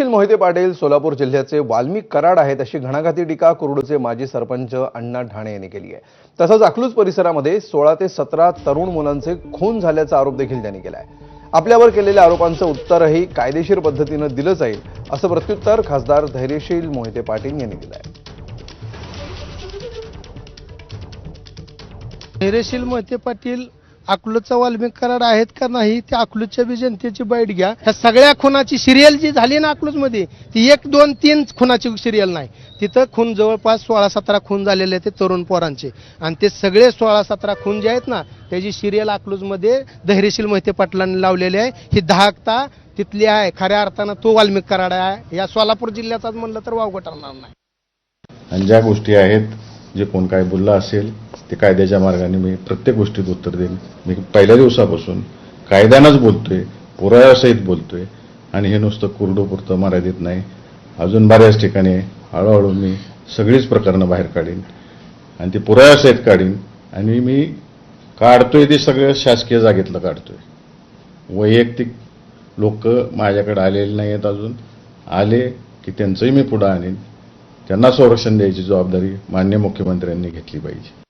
सुशील मोहिते पाटील सोलापूर जिल्ह्याचे वाल्मिक कराड आहेत अशी घणाघाती टीका कुरुडचे माजी सरपंच अण्णा ढाणे यांनी केली आहे. तसंच अकलूज परिसरामध्ये सोळा ते सतरा तरुण मुलांचे खून झाल्याचा आरोप देखील त्यांनी केला आहे आपल्यावर केलेल्या आरोपांचं उत्तरही कायदेशीर पद्धतीनं दिलं जाईल असं प्रत्युत्तर खासदार धैर्यशील मोहिते पाटील यांनी दिलं आहे धैर्यशील मोहिते पाटील अकलूजचा वाल्मिक कराड आहेत का नाही ते अकलूजच्या बी जनतेची बैठ घ्या. ह्या सगळ्या खुनाची सिरियल जी झाली ना अकलूजमध्ये ती एक दोन तीन खुनाची सिरियल नाही. तिथं खून जवळपास सोळा सतरा खून झालेले आहेत ते तरुण पोरांचे. आणि ते सगळे सोळा सतरा खून जे आहेत ना त्याची सिरियल अकलूजमध्ये धैर्यशील मोहिते पाटलांनी लावलेली आहे. ही दहाकता तिथली आहे. खऱ्या अर्थानं तो वाल्मिक कराड आहे. या सोलापूर जिल्ह्याचाच म्हणलं तर वावगं ठरणार नाही. आणि ज्या गोष्टी आहेत जे कोण काय बोललं असेल ते कायद्याच्या मार्गाने मी प्रत्येक गोष्टीत उत्तर देईन. मी पहिल्या दिवसापासून कायद्यानंच बोलतोय पुराव्यासहित बोलतोय आणि हे नुसतं कुरडोपुरतं मर्यादित नाही. अजून बऱ्याच ठिकाणी हळूहळू मी सगळीच प्रकरणं बाहेर काढीन आणि ती पुराव्यासहित काढीन आणि मी काढतोय ते सगळं शासकीय जागेतलं काढतोय. वैयक्तिक लोक माझ्याकडे आलेले नाही आहेत अजून. आले की त्यांचंही मी पुढं आणीन. त्यांना संरक्षण द्यायची जबाबदारी मान्य मुख्यमंत्र्यांनी घेतली पाहिजे.